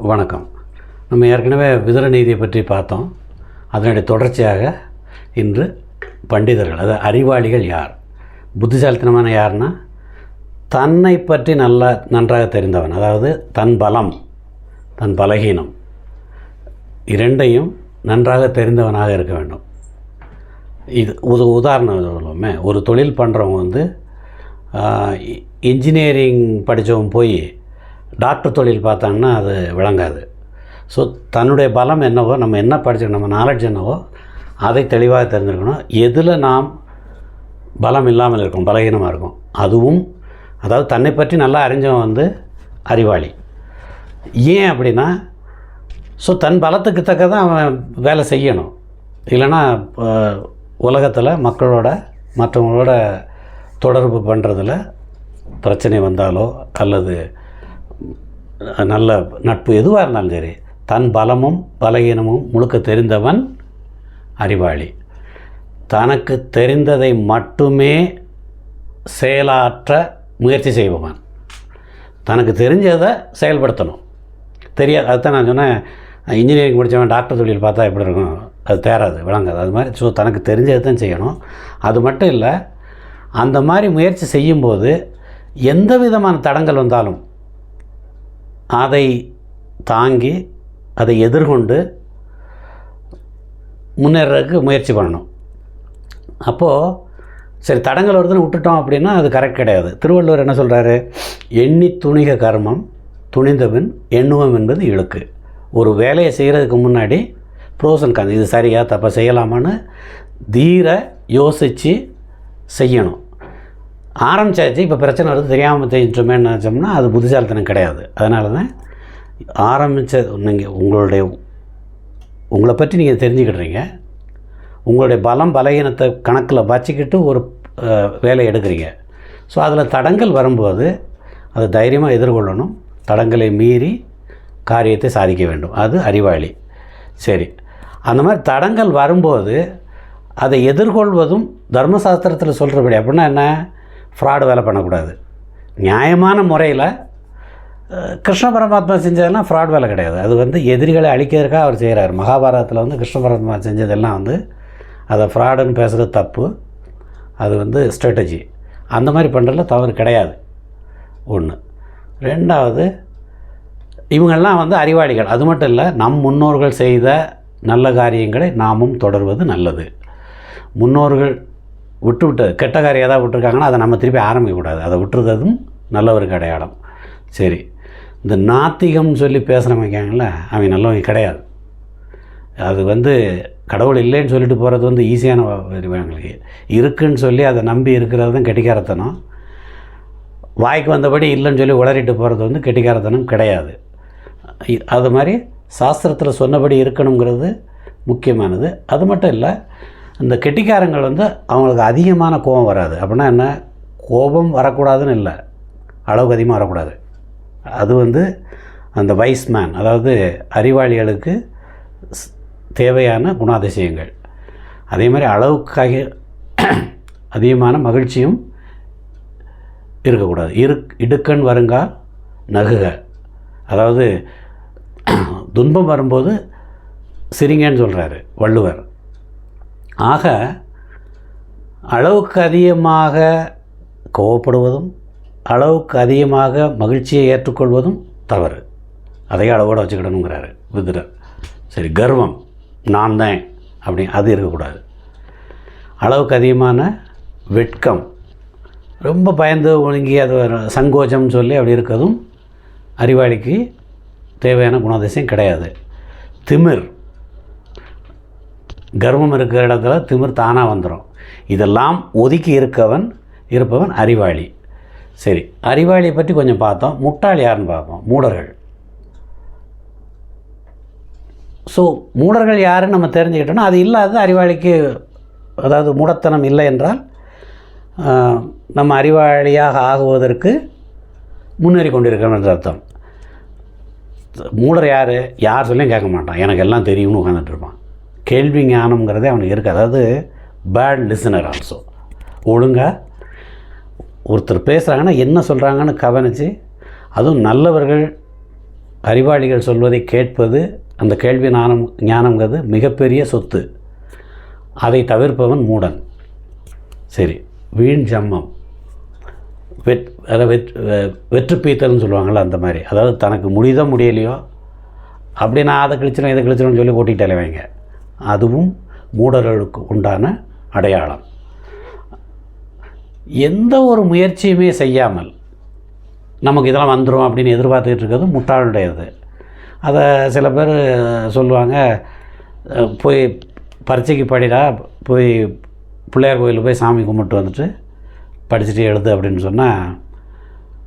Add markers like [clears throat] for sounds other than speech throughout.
வணக்கம். நம்ம ஏற்கனவே விதர நீதியை பற்றி பார்த்தோம். அதனுடைய தொடர்ச்சியாக இன்று பண்டிதர்கள் அதாவது அறிவாளிகள் யார்? புத்திசாலித்தனமான யாருன்னா தன்னை பற்றி நல்லா நன்றாக தெரிந்தவன் அதாவது தன் பலம் தன் பலகீனம் இரண்டையும் நன்றாக தெரிந்தவனாக இருக்க வேண்டும். இது உத உதாரணம் சொல்லுவோமே. ஒரு தொழில் பண்ணுறவங்க வந்து இன்ஜினியரிங் படித்தவன் போய் டாக்டர் தொழில் பார்த்தாங்கன்னா அது விளங்காது. ஸோ தன்னுடைய பலம் என்னவோ நம்ம என்ன படிச்சுக்கணும் நம்ம நாலேஜ் என்னவோ அதை தெளிவாக தெரிஞ்சிருக்கணும். எதில் நாம் பலம் இல்லாமல் இருக்கும் பலகீனமாக இருக்கும்? அதுவும் அதாவது தன்னை பற்றி நல்லா அறிஞ்சவன் வந்து அறிவாளி. ஏன் அப்படின்னா ஸோ தன் பலத்துக்கு தக்க தான் அவன் வேலை செய்யணும். இல்லைன்னா உலகத்தில் மக்களோட மற்றவங்களோட தொடர்பு பண்ணுறதுல பிரச்சனை வந்தாலோ அல்லது நல்ல நட்பு எதுவாக இருந்தாலும் சரி தன் பலமும் பலகீனமும் முழுக்க தெரிந்தவன் அறிவாளி. தனக்கு தெரிந்ததை மட்டுமே செயலாற்ற முயற்சி செய்பவன். தனக்கு தெரிஞ்சதை செயல்படுத்தணும். தெரியாது அதுதான் நான் சொன்னேன். இன்ஜினியரிங் முடித்தவன் டாக்டர் தொழில் பார்த்தா எப்படி இருக்கும்? அது தேராது விளங்காது. அது மாதிரி ஸோ தனக்கு தெரிஞ்சதை தான் செய்யணும். அது மட்டும் இல்லை அந்த மாதிரி முயற்சி செய்யும்போது எந்த விதமான தடங்கள் வந்தாலும் அதை தாங்கி அதை எதிர்கொண்டு முன்னேறதுக்கு முயற்சி பண்ணணும். அப்போது சரி தடங்கள் வருதுன்னு விட்டுட்டோம் அப்படின்னா அது கரெக்ட் கிடையாது. திருவள்ளுவர் என்ன சொல்கிறாரு எண்ணி துணிக கர்மம் துணிந்தபின் எண்ணுவம் என்பது இழுக்கு. ஒரு வேலையை செய்கிறதுக்கு முன்னாடி ப்ரோசன் காந்தி இது சரியா தப்பை செய்யலாமான்னு தீர யோசித்து செய்யணும். ஆரம்பித்தாச்சு இப்போ பிரச்சனை வருது தெரியாமல் தெரிஞ்சிட்டோமேன்னு நினச்சோம்னா அது புத்திசாலித்தனம் கிடையாது. அதனால தான் ஆரம்பித்த நீங்கள் உங்களுடைய உங்களை பற்றி நீங்கள் தெரிஞ்சுக்கிடுறீங்க உங்களுடைய பலம் பலகீனத்தை கணக்கில் வச்சுக்கிட்டு ஒரு வேலை வேலையை எடுக்கிறீங்க. ஸோ அதில் தடங்கள் வரும்போது அதை தைரியமாக எதிர்கொள்ளணும். தடங்களை மீறி காரியத்தை சாதிக்க வேண்டும். அது அறிவாளி. சரி. அந்த மாதிரி தடங்கள் வரும்போது அதை எதிர்கொள்வதும் தர்மசாஸ்திரத்தில் சொல்கிறபடி அப்படின்னா என்ன? ஃப்ராடு வேலை பண்ணக்கூடாது. நியாயமான முறையில் கிருஷ்ண பரமாத்மா செஞ்சதெல்லாம் ஃப்ராட் வேலை கிடையாது. அது வந்து எதிரிகளை அழிக்கிறதுக்காக அவர் செய்கிறார் மகாபாரதத்தில் வந்து கிருஷ்ண பரமாத்மா செஞ்சதெல்லாம் வந்து அதை ஃப்ராடுன்னு பேசுகிறது தப்பு. அது வந்து ஸ்ட்ராட்டஜி அந்த மாதிரி பண்ணுறதுல தவறு கிடையாது. ஒன்று ரெண்டாவது இவங்கெல்லாம் வந்து அறிவாளிகள். அது மட்டும் இல்லை நம் முன்னோர்கள் செய்த நல்ல காரியங்களை நாமும் தொடர்வது நல்லது. முன்னோர்கள் விட்டு விட்டு கெட்ட காரியம் ஏதாவது விட்டுருக்காங்கன்னா அதை நம்ம திருப்பி ஆரம்பிக்கக்கூடாது. அதை விட்டுறதும் நல்லவருக்கு அடையாளம். சரி. இந்த நாத்திகம்னு சொல்லி பேசுகிறவங்க இருக்காங்கல்ல அவங்க நல்லவங்க கிடையாது. அது வந்து கடவுள் இல்லைன்னு சொல்லிட்டு போகிறது வந்து ஈஸியான அவங்களுக்கு இருக்குன்னு சொல்லி அதை நம்பி இருக்கிறது தான் கெட்டிக்காரத்தனம். வாய்க்கு வந்தபடி இல்லைன்னு சொல்லி உளறிட்டு போகிறது வந்து கெட்டிக்காரத்தனம் கிடையாது. அது மாதிரி சாஸ்திரத்தில் சொன்னபடி இருக்கணுங்கிறது முக்கியமானது. அது மட்டும் இல்லை இந்த கெட்டிக்காரங்கள் வந்து அவங்களுக்கு அதிகமான கோபம் வராது. அப்படின்னா என்ன? கோபம் வரக்கூடாதுன்னு இல்லை. அளவுக்கு அதிகமாக வரக்கூடாது. அது வந்து அந்த வைஸ் மேன் அதாவது அறிவாளிகளுக்கு தேவையான குணாதிசயங்கள். அதே மாதிரி அளவுக்காக [clears throat] அதிகமான மகிழ்ச்சியும் இருக்கக்கூடாது. இரு இடுக்கண் வருங்கால் நகுக. அதாவது [clears throat] துன்பம் வரும்போது சிரிங்கன்னு சொல்கிறாரு வள்ளுவர். ஆக அளவுக்கு அதிகமாக கோவப்படுவதும் அளவுக்கு அதிகமாக மகிழ்ச்சியை ஏற்றுக்கொள்வதும் தவறு. அதையே அளவோடு வச்சுக்கிடணுங்கிறாரு விதுரர் சரி கர்வம் நான் தான் அப்படி அது இருக்கக்கூடாது. அளவுக்கு அதிகமான வெட்கம் ரொம்ப பயந்து ஒழுங்கி அது சங்கோச்சம் சங்கோச்சம்னு சொல்லி அப்படி இருக்கிறதும் அறிவாளிக்கு தேவையான குணாதிசயம் கிடையாது. திமிர் கர்வம் இருக்கிற இடத்துல திமிர் தானாக வந்துடும் இதெல்லாம் ஒதுக்கி இருக்கவன் இருப்பவன் அறிவாளி. சரி அறிவாளியை பற்றி கொஞ்சம் பார்த்தோம். முட்டாள் யாருன்னு பார்ப்போம். மூடர்கள். ஸோ மூடர்கள் யாருன்னு நம்ம தெரிஞ்சுக்கிட்டோம்னா அது இல்லாத அறிவாளிக்கு அதாவது மூடத்தனம் இல்லை என்றால் நம்ம அறிவாளியாக ஆகுவதற்கு முன்னேறி கொண்டிருக்கிறோம் என்ற அர்த்தம். மூடர் யார்? யார் சொல்லியும் கேட்க மாட்டான். எனக்கு எல்லாம் தெரியும்னு உட்காந்துட்டு இருப்பான். கேள்வி ஞானம்ங்கிறதே அவனுக்கு இருக்குது அதாவது பேட் லிசனர் ஆல்சோ ஒழுங்காக ஒருத்தர் பேசுகிறாங்கன்னா என்ன சொல்கிறாங்கன்னு கவனித்து அதுவும் நல்லவர்கள் அறிவாளிகள் சொல்வதை கேட்பது அந்த கேள்வி ஞானம் ஞானங்கிறது மிகப்பெரிய சொத்து. அதை தவிர்ப்பவன் மூடன். சரி வீண் ஜம்மம். வெற் அதை வெட் வெற்று பீத்தல்னு சொல்லுவாங்கள்ல அந்த மாதிரி. அதாவது தனக்கு முடிதோ முடியலையோ அப்படி நான் அதை கழிச்சிடும் இதை கழிச்சிடும்னு சொல்லி ஓட்டிகிட்டு அலைவாங்க அதுவும் மூடர்களுக்கு உண்டான அடையாளம். எந்த ஒரு முயற்சியுமே செய்யாமல் நமக்கு இதெல்லாம் வந்துடும் அப்படின்னு எதிர்பார்த்துக்கிட்டு இருக்கிறது முட்டாளுடையது. அதை சில பேர் சொல்லுவாங்க போய் பரீட்சைக்கு படிடா போய் பிள்ளையார் கோயிலில் போய் சாமி கும்பிட்டு வந்துட்டு படிச்சுட்டு எழுது அப்படின்னு சொன்னால்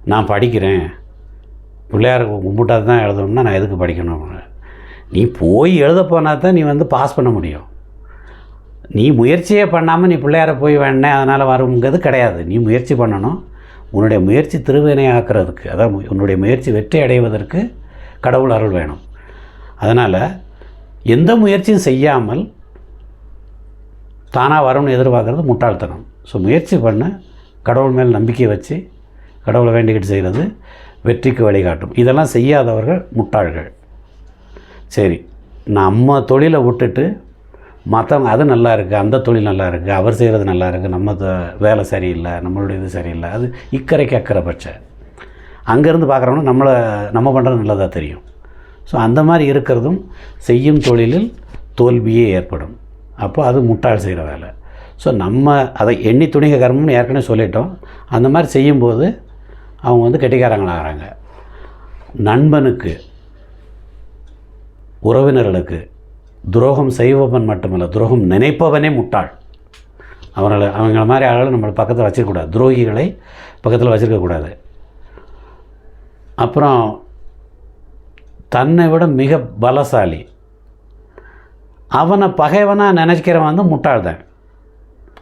நான் படிக்கிறேன். பிள்ளையார் கும்பிட்டாது தான் எழுதணும்னா நான் எதுக்கு படிக்கணும்? அப்படின்னு. நீ போய் எழுத போனால் தான் நீ வந்து பாஸ் பண்ண முடியும். நீ முயற்சியே பண்ணாமல் நீ பிள்ளையார போய் வேணேன் அதனால் வருங்கிறது கிடையாது. நீ முயற்சி பண்ணணும். உன்னுடைய முயற்சி திருவினை ஆக்கிறதுக்கு அதான் உன்னுடைய முயற்சி வெற்றி அடைவதற்கு கடவுள் அருள் வேணும். அதனால் எந்த முயற்சியும் செய்யாமல் தானாக வரும்னு எதிர்பார்க்குறது முட்டாள்தனம். ஸோ முயற்சி பண்ண கடவுள் மேல் நம்பிக்கை வச்சு கடவுளை வேண்டிக்கிட்டு செய்கிறது வெற்றிக்கு வழிகாட்டும். இதெல்லாம் செய்யாதவர்கள் முட்டாள்கள். சரி நம்ம தொழிலை விட்டுட்டு மற்றவங்க அது நல்லா இருக்குது அந்த தொழில் நல்லா இருக்குது அவர் செய்கிறது நல்லா இருக்குது நம்ம த- வேலை சரியில்லை நம்மளுடைய இது சரியில்லை அது இக்கரைக்கு அக்கறை பட்ச. அங்கேருந்து பார்க்குறவங்க நம்மளை நம்ம பண்ணுறது நல்லதாக தெரியும். ஸோ அந்த மாதிரி இருக்கிறதும் செய்யும் தொழிலில் தோல்வியே ஏற்படும். அப்போ அது முட்டாள் செய்கிற வேலை. ஸோ நம்ம அதை எண்ணி துணிக கர்மம்னு ஏற்கனவே சொல்லிட்டோம். அந்த மாதிரி செய்யும்போது அவங்க வந்து கெட்டிக்காரங்களாகிறாங்க. நண்பனுக்கு உறவினர்களுக்கு துரோகம் செய்பவன் மட்டுமல்ல துரோகம் நினைப்பவனே முட்டாள். அவர்களை அவங்கள மாதிரி ஆளுகளை நம்ம பக்கத்தில் வச்சிருக்கக்கூடாது. துரோகிகளை பக்கத்தில் வச்சிருக்கக்கூடாது. அப்புறம் தன்னை விட மிக பலசாலி. அவனை பகைவனாக நினைக்கிறவன் வந்து முட்டாள் தான்.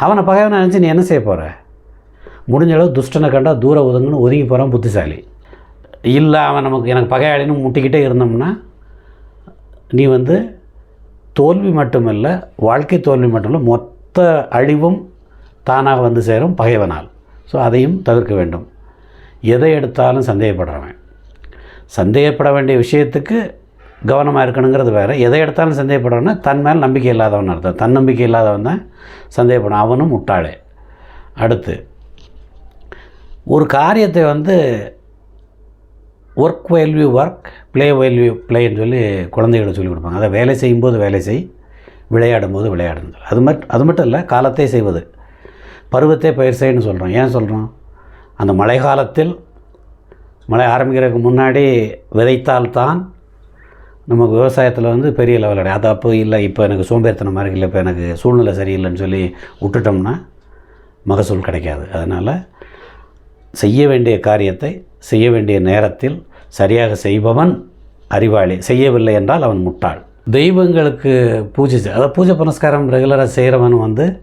அவனை பகைவனை நினச்சி நீ என்ன செய்ய போகிற முடிஞ்ச அளவு துஷ்டனை கண்டால் தூர ஒதுங்கன்னு ஒதுங்கி போகிறான் புத்திசாலி. இல்லை அவன் நமக்கு எனக்கு பகையாளின்னு முட்டிக்கிட்டே இருந்தோம்னா நீ வந்து தோல்வி மட்டுமல்ல வாழ்க்கை தோல்வி மட்டுமல்ல மொத்த அழிவும் தானாக வந்து சேரும் பகைவனால். ஸோ அதையும் தவிர்க்க வேண்டும். எதை எடுத்தாலும் சந்தேகப்படுறவன். சந்தேகப்பட வேண்டிய விஷயத்துக்கு கவனமாக இருக்கணுங்கிறது வேறு. எதை எடுத்தாலும் சந்தேகப்படுறவனா தன் மேல் நம்பிக்கை இல்லாதவன் அர்த்தம். தன் நம்பிக்கை இல்லாதவன் தான் சந்தேகப்படும். அவனும் முட்டாளே. அடுத்து ஒரு காரியத்தை வந்து work well you work play well you ப்ளேன்னு சொல்லி குழந்தைகளுக்கு சொல்லிக் கொடுப்பாங்க. அதை வேலை செய்யும்போது வேலை செய் விளையாடும் போது விளையாடுங்க அது மட் அது மட்டும் இல்லை காலத்தை செய்வது. பருவத்தை பயிர் செய்யன்னு சொல்கிறோம் ஏன் சொல்கிறோம் அந்த மழை காலத்தில் மழை ஆரம்பிக்கிறதுக்கு முன்னாடி விதைத்தால்தான் நமக்கு விவசாயத்தில் வந்து பெரிய லெவல் கிடையாது அது அப்போ இல்லை இப்போ எனக்கு சோம்பேறித்தனம் மாதிரி இல்லை இப்போ எனக்கு சூழ்நிலை சரியில்லைன்னு சொல்லி விட்டுட்டோம்னா மகசூல் கிடைக்காது. அதனால் செய்ய வேண்டிய காரியத்தை செய்ய வேண்டிய நேரத்தில் சரியாக செய்பவன் அறிவாளி. செய்யவில்லை என்றால் அவன் முட்டாள். தெய்வங்களுக்கு பூஜை அதாவது பூஜை புனஸ்காரம் ரெகுலராக செய்கிறவன் வந்து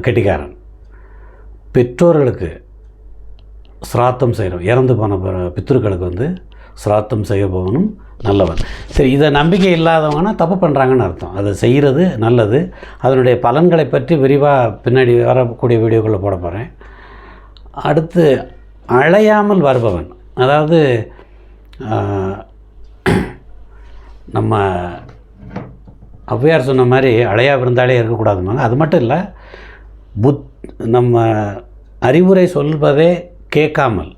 கெட்டிக்காரன். பெற்றோர்களுக்கு சிராத்தம் செய்கிறோம் இறந்து போன பிற- பித்ருக்களுக்கு வந்து சிராத்தம் செய்யபவனும் நல்லவன். சரி இதை நம்பிக்கை இல்லாதவங்கன்னா தப்பு பண்ணுறாங்கன்னு அர்த்தம். அதை செய்கிறது நல்லது. அதனுடைய பலன்களை பற்றி விரிவாக பின்னாடி வரக்கூடிய வீடியோக்குள்ளே போட போகிறேன் அடுத்து அழையாமல் வருபவன். அதாவது நம்ம ஔவையார் சொன்ன மாதிரி அழையா விருந்தாலே இருக்கக்கூடாதுமாங்க அது மட்டும் இல்லை புத் நம்ம அறிவுரை சொல்வதே கேட்காமல்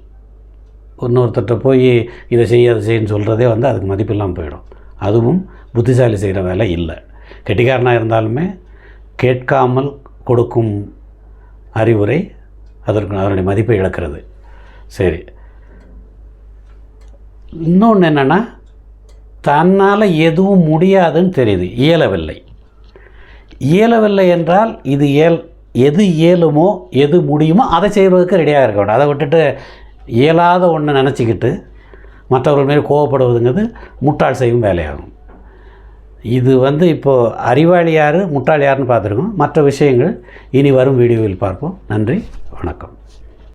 இன்னொருத்தர்கிட்ட போய் இதை செய்ய அதை செய்யன்னு சொல்கிறதே வந்து அதுக்கு மதிப்பில்லாமல் போயிடும். அதுவும் புத்திசாலி செய்கிற வேலை இல்லை. கெட்டிக்காரனாக இருந்தாலுமே கேட்காமல் கொடுக்கும் அறிவுரை அதற்கு அதனுடைய மதிப்பை இழக்கிறது. சரி. இன்னொன்று என்னென்னா தன்னால் எதுவும் முடியாதுன்னு தெரியுது. இயலவில்லை. இயலவில்லை என்றால் இது இயல் எது இயலுமோ எது முடியுமோ அதை செய்வதற்கு ரெடியாக இருக்க வேண்டும் அதை விட்டுட்டு இயலாத ஒன்று நினச்சிக்கிட்டு மற்றவர்கள் மேல் கோவப்படுவதுங்கிறது முட்டாள் செய்யும் வேலையாகும். இது வந்து இப்போது அறிவாளி யார் முட்டாள் யாருன்னு பார்த்துருக்கோம். மற்ற விஷயங்கள் இனி வரும் வீடியோவில் பார்ப்போம். நன்றி வணக்கம்.